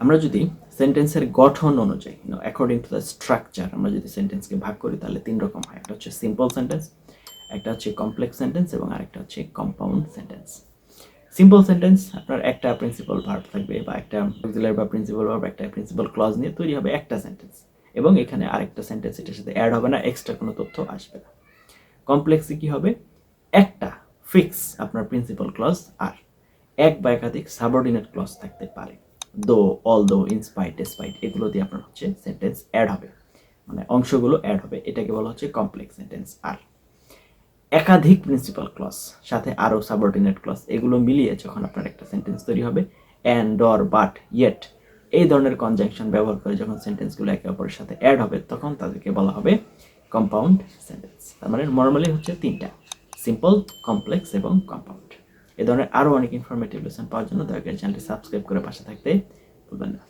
আমরা যদি সেন্টেন্সের গঠন অনুযায়ী অ্যাকর্ডিং টু দ্য স্ট্রাকচার আমরা যদি সেন্টেন্সকে ভাগ করি, তাহলে তিন রকম হয়। একটা হচ্ছে সিম্পল সেন্টেন্স একটা হচ্ছে কমপ্লেক্স সেন্টেন্স এবং আরেকটা হচ্ছে কম্পাউন্ড সেন্টেন্স সিম্পল সেন্টেন্স আপনার একটা প্রিন্সিপাল ভার্ব থাকবে বা একটা অক্সিলারি বা প্রিন্সিপাল ভার্ব একটা প্রিন্সিপাল ক্লজ নিয়ে তৈরি হবে একটা সেন্টেন্স এবং এখানে আরেকটা সেন্টেন্স এটার সাথে অ্যাড হবে না এক্সট্রা কোনো তথ্য আসবে না। কমপ্লেক্সে কি হবে? একটা ফিক্স আপনার প্রিন্সিপাল ক্লজ আর এক বা একাধিক সাবঅর্ডিনেট ক্লজ থাকতে পারে। দো অল দো ইনস্পাইট ডেসপাইট এগুলো দিয়ে আপনার হচ্ছে সেন্টেন্স অ্যাড হবে। মানে অংশগুলো অ্যাড হবে। এটাকে বলা হচ্ছে কমপ্লেক্স সেন্টেন্স আর একাধিক প্রিন্সিপাল ক্লজ সাথে আরও সাবঅর্ডিনেট ক্লজ এগুলো মিলিয়ে যখন আপনার একটা সেন্টেন্স তৈরি হবে অ্যান্ড অর বাট ইয়েট এই ধরনের কনজাংশন ব্যবহার করে যখন সেন্টেন্সগুলো একে অপরের সাথে অ্যাড হবে, তখন তাদেরকে বলা হবে কম্পাউন্ড সেন্টেন্স তার মানে নর্মালি হচ্ছে তিনটা সিম্পল কমপ্লেক্স এবং কম্পাউন্ড এ ধরনের আরও অনেক ইনফরমেটিভ লেসন পাওয়ার জন্য দয়া করে চ্যানেলটি সাবস্ক্রাইব করে পাশে থাকতে ভুলবেন না।